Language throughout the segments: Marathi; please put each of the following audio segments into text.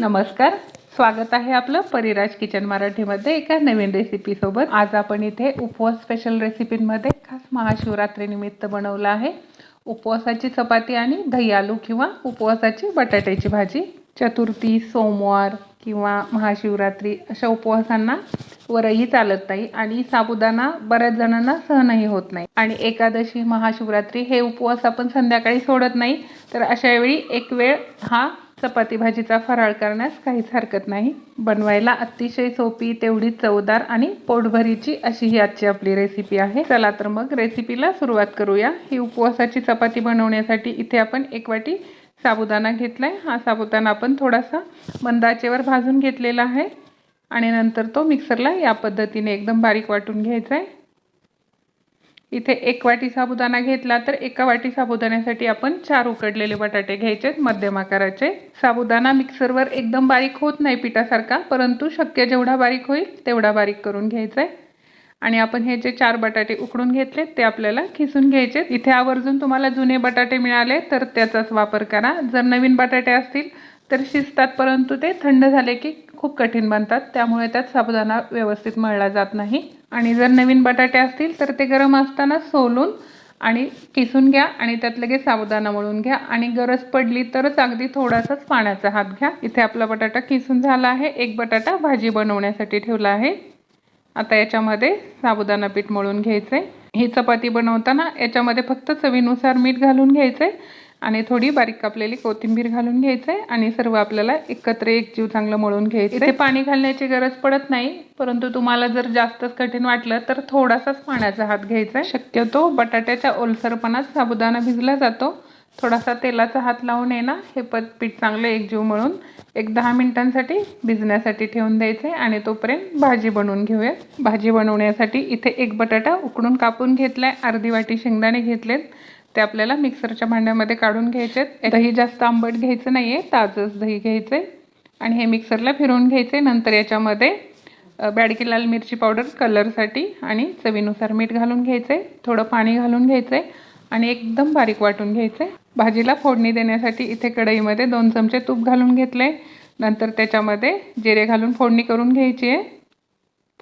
नमस्कार. स्वागत आहे आपलं परिराज किचन मराठीमध्ये एका नवीन रेसिपीसोबत आज आपण इथे उपवास स्पेशल रेसिपींमध्ये खास महाशिवरात्रीनिमित्त बनवलं आहे. उपवासाची चपाती आणि दही आलू किंवा उपवासाची बटाट्याची भाजी चतुर्थी सोमवार किंवा महाशिवरात्री अशा उपवासांना वरही चालत नाही आणि साबुदाणा बऱ्याच जणांना सहनही होत नाही. आणि एकादशी महाशिवरात्री हे उपवास आपण संध्याकाळी सोडत नाही. तर अशा वेळी एक वेळ हा चपाती भाजीचा फराळ करण्यास काहीच हरकत नाही. बनवायला अतिशय सोपी तेवढी चवदार आणि पोटभरीची अशी ही आजची आपली रेसिपी आहे. चला तर मग रेसिपीला सुरुवात करूया. ही उपवासाची चपाती बनवण्यासाठी इथे आपण एक वाटी साबुदाणा घेतलाय. हा साबुदाणा आपण थोडासा मंदाचेवर भाजून घेतलेला आहे. आणि नंतर तो मिक्सरला या पद्धतीने एकदम बारीक वाटून घ्यायचा आहे इथे एक वाटी साबुदाणा घेतला तर एका वाटी साबुदाण्यासाठी आपण चार उकडलेले बटाटे घ्यायचे मध्यम आकाराचे. साबुदाणा मिक्सरवर एकदम बारीक होत नाही पिठासारखा परंतु शक्य जेवढा बारीक होईल तेवढा बारीक करून घ्यायचा आहे. आणि आपण हे जे चार बटाटे उकडून घेतले ते आपल्याला खिसून घ्यायचे इथे आवर्जून तुम्हाला जुने बटाटे मिळाले तर त्याचाच वापर करा. जर नवीन बटाटे असतील तर शिजतात परंतु ते थंड झाले की खूप कठीण बनतात. त्यामुळे त्यात साबुदाणा व्यवस्थित मळला जात नाही. आणि जर नवीन बटाटे असतील तर ते गरम असताना सोलून आणि किसून घ्या आणि त्यात लगेच साबुदाणा मळून घ्या. आणि गरज पडली तरच अगदी थोडासाच पाण्याचा हात घ्या. इथे आपला बटाटा किसून झाला आहे. एक बटाटा भाजी बनवण्यासाठी ठेवला आहे. आता याच्यामध्ये साबुदाणा पीठ मळून घ्यायचं आहे ही चपाती बनवताना याच्यामध्ये फक्त चवीनुसार मीठ घालून घ्यायचं आहे आणि थोडी बारीक कापलेली कोथिंबीर घालून घ्यायचं आहे आणि सर्व आपल्याला एकत्र एक जीव चांगलं मळून घ्यायचं इथे पाणी घालण्याची गरज पडत नाही परंतु तुम्हाला जर जास्तच कठीण वाटलं तर थोडासाच पाण्याचा हात घ्यायचा आहे शक्यतो बटाट्याच्या ओलसरपणात साबुदाणा भिजला जातो. थोडासा तेलाचा हात लावून आहे ना हे पद पीठ चांगलं एकजीव मळून एक दहा मिनिटांसाठी भिजण्यासाठी ठेवून द्यायचं आहे आणि तोपर्यंत भाजी बनवून घेऊया. भाजी बनवण्यासाठी इथे एक बटाटा उकडून कापून घेतला आहे अर्धी वाटी शेंगदाणे घेतलेत. ते आपल्याला मिक्सरच्या भांड्यामध्ये काढून घ्यायचे दही जास्त आंबट घ्यायचं नाही आहे ताजंच दही घ्यायचं आहे आणि हे मिक्सरला फिरवून घ्यायचे नंतर याच्यामध्ये बॅडकी लाल मिरची पावडर कलरसाठी आणि चवीनुसार मीठ घालून घ्यायचं आहे थोडं पाणी घालून घ्यायचं आहे आणि एकदम बारीक वाटून घ्यायचं आहे भाजीला फोडणी देण्यासाठी इथे कढईमध्ये दोन चमचे तूप घालून घेतले नंतर त्याच्यामध्ये जिरे घालून फोडणी करून घ्यायची आहे.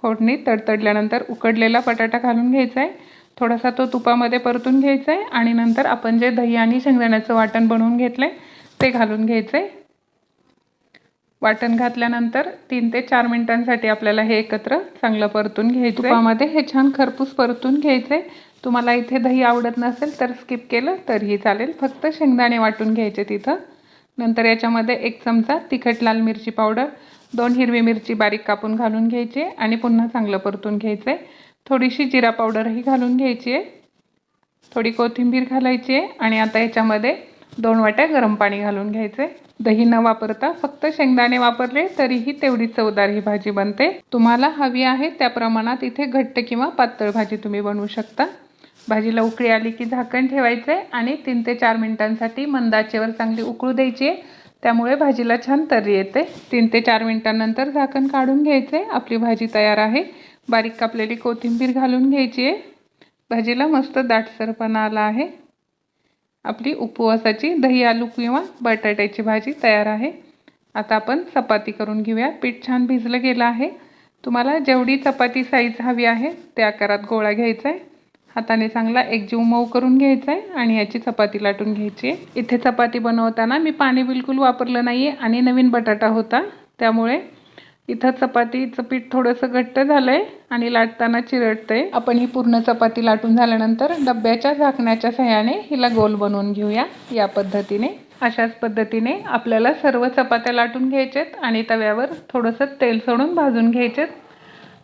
फोडणी तडतडल्यानंतर उकडलेला बटाटा घालून घ्यायचा आहे थोडासा तो तुपामध्ये परतून घ्यायचा आहे आणि नंतर आपण जे दही आणि शेंगदाण्याचं वाटण बनवून घेतलं आहे ते घालून घ्यायचं आहे वाटण घातल्यानंतर तीन ते चार मिनिटांसाठी आपल्याला हे एकत्र चांगलं परतून घ्यायचं तुपामध्ये हे छान खरपूस परतून घ्यायचं आहे तुम्हाला इथे दही आवडत नसेल तर स्किप केलं तरीही चालेल. फक्त शेंगदाणे वाटून घ्यायचे तिथं. नंतर याच्यामध्ये एक चमचा तिखट लाल मिरची पावडर दोन हिरवी मिरची बारीक कापून घालून घ्यायची आणि पुन्हा चांगलं परतून घ्यायचं आहे थोडीशी जिरा पावडरही घालून घ्यायची आहे. थोडी कोथिंबीर घालायची आहे आणि आता याच्यामध्ये दोन वाट्या गरम पाणी घालून घ्यायचे दही न वापरता फक्त शेंगदाणे वापरले तरीही तेवढी चवदार ही भाजी बनते. तुम्हाला हवी आहे त्या प्रमाणात इथे घट्ट किंवा पातळ भाजी तुम्ही बनवू शकता. भाजीला उकळी आली की झाकण ठेवायचं आहे आणि तीन ते चार मिनिटांसाठी मंदाचेवर चांगली उकळू द्यायची आहे. त्यामुळे भाजीला छान तर्री येते. तीन ते चार मिनिटांनंतर झाकण काढून घ्यायचं. आपली भाजी तयार आहे. बारीक कापलेली कोथिंबीर घालून घ्यायची आहे. भाजीला मस्त दाटसरपणा आला आहे. आपली उपवासाची दही आलू किंवा बटाट्याची भाजी तयार आहे. आता आपण चपाती करून घेऊया. पीठ छान भिजलं गेलं आहे. तुम्हाला जेवढी चपाती साईज हवी आहे त्या आकारात गोळा घ्यायचा आहे. हाताने चांगला एकजीव मऊ करून घ्यायचा आहे आणि याची चपाती लाटून घ्यायची आहे. इथे चपाती बनवताना मी पाणी बिलकुल वापरलं नाही आहे आणि नवीन बटाटा होता. त्यामुळे इथं चपातीचं पीठ थोडंसं घट्ट झालं आहे आणि लाटताना चिरटतं आहे आपण ही पूर्ण चपाती लाटून झाल्यानंतर डब्याच्या झाकण्याच्या सहाय्याने हिला गोल बनवून घेऊया. या पद्धतीने अशाच पद्धतीने आपल्याला सर्व चपात्या लाटून घ्यायचेत आणि तव्यावर थोडंसं तेल सोडून भाजून घ्यायचेत.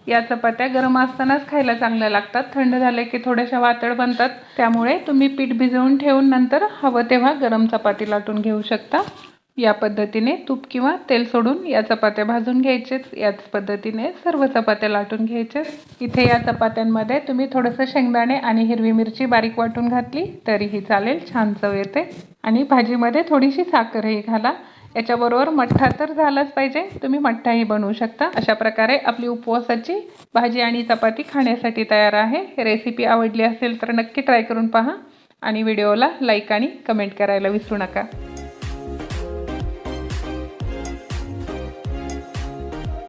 या चपात्या गरम असतानाच खायला चांगल्या लागतात. थंड झाले की थोड्याशा वातळ बनतात. त्यामुळे तुम्ही पीठ भिजवून ठेवून नंतर हवं तेव्हा गरम चपाती लाटून घेऊ शकता. या पद्धतीने तूप किंवा तेल सोडून या चपात्या भाजून घ्यायचेच याच पद्धतीने सर्व चपात्या लाटून घ्यायचेच इथे या चपात्यांमध्ये तुम्ही थोडंसं शेंगदाणे आणि हिरवी मिरची बारीक वाटून घातली तरीही चालेल छान चव येते. आणि भाजीमध्ये थोडीशी साखरही घाला. याच्याबरोबर मठ्ठा तर झालाच पाहिजे. तुम्ही मठ्ठाही बनवू शकता. अशा प्रकारे आपली उपवासाची भाजी आणि चपाती खाण्यासाठी तयार आहे. रेसिपी आवडली असेल तर नक्की ट्राय करून पहा. आणि व्हिडिओला लाईक आणि कमेंट करायला विसरू नका.